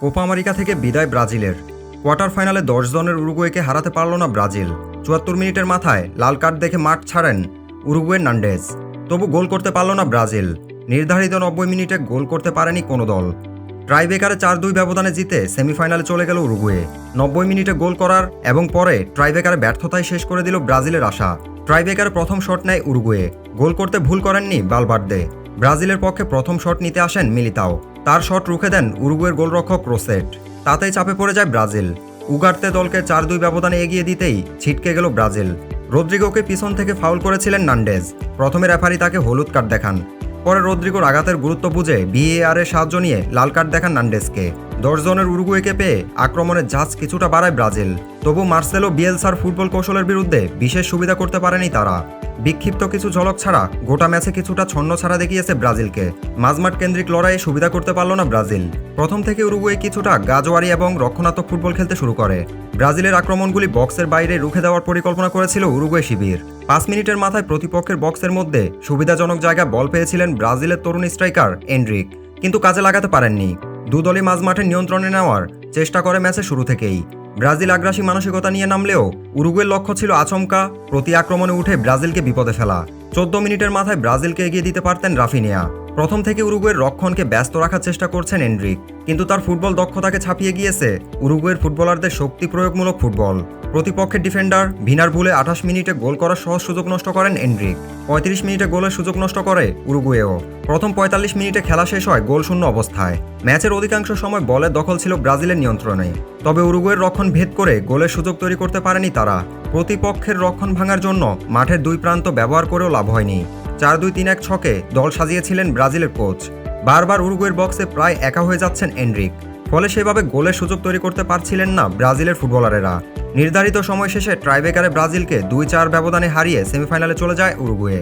Copa America থেকে বিদায় ব্রাজিলের। কোয়ার্টার ফাইনালে দশ জনের উরুগুয়েকে হারাতে পারল না ব্রাজিল। চুয়াত্তর মিনিটের মাথায় লাল কার্ড দেখে মাঠ ছাড়েন উরুগুয়ের নান্ডেজ। তবু গোল করতে পারল না ব্রাজিল। নির্ধারিত নব্বই মিনিটে গোল করতে পারেনি কোনো দল। ট্রাইবেকারে চার দুই ব্যবধানে জিতে সেমিফাইনালে চলে গেল উরুগুয়ে। নব্বই মিনিটে গোল করার এবং পরে ট্রাইবেকারে ব্যর্থতায় শেষ করে দিল ব্রাজিলের আশা। ট্রাইবেকারে প্রথম শট নেয় উরুগুয়ে। গোল করতে ভুল করেননি বালবার্দে। ব্রাজিলের পক্ষে প্রথম শট নিতে আসেন মিলিতাও। তার শট রুখে দেন উরুগুয়ের গোলরক্ষক রোসেট। তাতেই চাপে পড়ে যায় ব্রাজিল। উগারতে দলকে চার দুই ব্যবধানে এগিয়ে দিতেই ছিটকে গেল ব্রাজিল। রদ্রিগোকে পিছন থেকে ফাউল করেছিলেন নান্ডেজ। প্রথমে রেফারি তাকে হলুদ কার্ড দেখান। পরে রদ্রিগোর আঘাতের গুরুত্ব বুঝে ভিএআর এর সাহায্য নিয়ে লাল কার্ড দেখান নান্ডেসকে দশ জনের উরুগুয়েকে পেয়ে আক্রমণের ঝাঁজ কিছুটা বাড়ায় ব্রাজিল। তবু মার্সেলো বিয়েলসার ফুটবল কৌশলের বিরুদ্ধে বিশেষ সুবিধা করতে পারেনি তারা। বিক্ষিপ্ত কিছু ঝলক ছাড়া গোটা ম্যাচে কিছুটা ছন্ন ছাড়া দেখিয়েছে ব্রাজিলকে। মাঝমাঠ কেন্দ্রিক লড়াইয়ে সুবিধা করতে পারল না ব্রাজিল। প্রথম থেকে উরুগুয়ে কিছুটা গাজোয়ারি এবং রক্ষণাত্মক ফুটবল খেলতে শুরু করে। ব্রাজিলের আক্রমণগুলি বক্সের বাইরে রুখে দেওয়ার পরিকল্পনা করেছিল উরুগুয়ে শিবির। পাঁচ মিনিটের মাথায় প্রতিপক্ষের বক্সের মধ্যে সুবিধাজনক জায়গায় বল পেয়েছিলেন ব্রাজিলের তরুণ স্ট্রাইকার এন্ড্রিক কিন্তু কাজে লাগাতে পারেননি। দুদলই মাঝমাঠে নিয়ন্ত্রণে নেওয়ার চেষ্টা করে ম্যাচে শুরু থেকেই। ব্রাজিল আগ্রাসী মানসিকতা নিয়ে নামলেও উরুগুয়ের লক্ষ্য ছিল আচমকা, প্রতি আক্রমণে উঠে ব্রাজিলকে বিপদে ফেলা। চোদ্দ মিনিটের মাথায় ব্রাজিলকে এগিয়ে দিতে পারতেন রাফিনিয়া। প্রথম থেকে উরুগুয়ের রক্ষণকে ব্যস্ত রাখার চেষ্টা করছেন এন্ড্রিক কিন্তু তার ফুটবল দক্ষতাকে ছাপিয়ে গিয়েছে উরুগুয়ের ফুটবলারদের শক্তি প্রয়োগমূলক ফুটবল। প্রতিপক্ষের ডিফেন্ডার ভিনার ভুলে আঠাশ মিনিটে গোল করার সহজ সুযোগ নষ্ট করেন এন্ড্রিক পঁয়ত্রিশ মিনিটে গোলের সুযোগ নষ্ট করে উরুগুয়েও। প্রথম পঁয়তাল্লিশ মিনিটে খেলা শেষ হয় গোল শূন্য অবস্থায়। ম্যাচের অধিকাংশ সময় বলের দখল ছিল ব্রাজিলের নিয়ন্ত্রণে। তবে উরুগুয়ের রক্ষণ ভেদ করে গোলের সুযোগ তৈরি করতে পারেনি তারা। প্রতিপক্ষের রক্ষণ ভাঙার জন্য মাঠের দুই প্রান্ত ব্যবহার করেও লাভ হয়নি। চার দুই তিন এক ছকে দল সাজিয়েছিলেন ব্রাজিলের কোচ। বারবার উরুগুয়ের বক্সে প্রায় একা হয়ে যাচ্ছেন এন্ড্রিক ফলে সেভাবে গোলের সুযোগ তৈরি করতে পারছিলেন না ব্রাজিলের ফুটবলারেরা। নির্ধারিত সময় শেষে ট্রাইবেকারে ব্রাজিলকে দুই চার ব্যবধানে হারিয়ে সেমিফাইনালে চলে যায় উরুগুয়ে।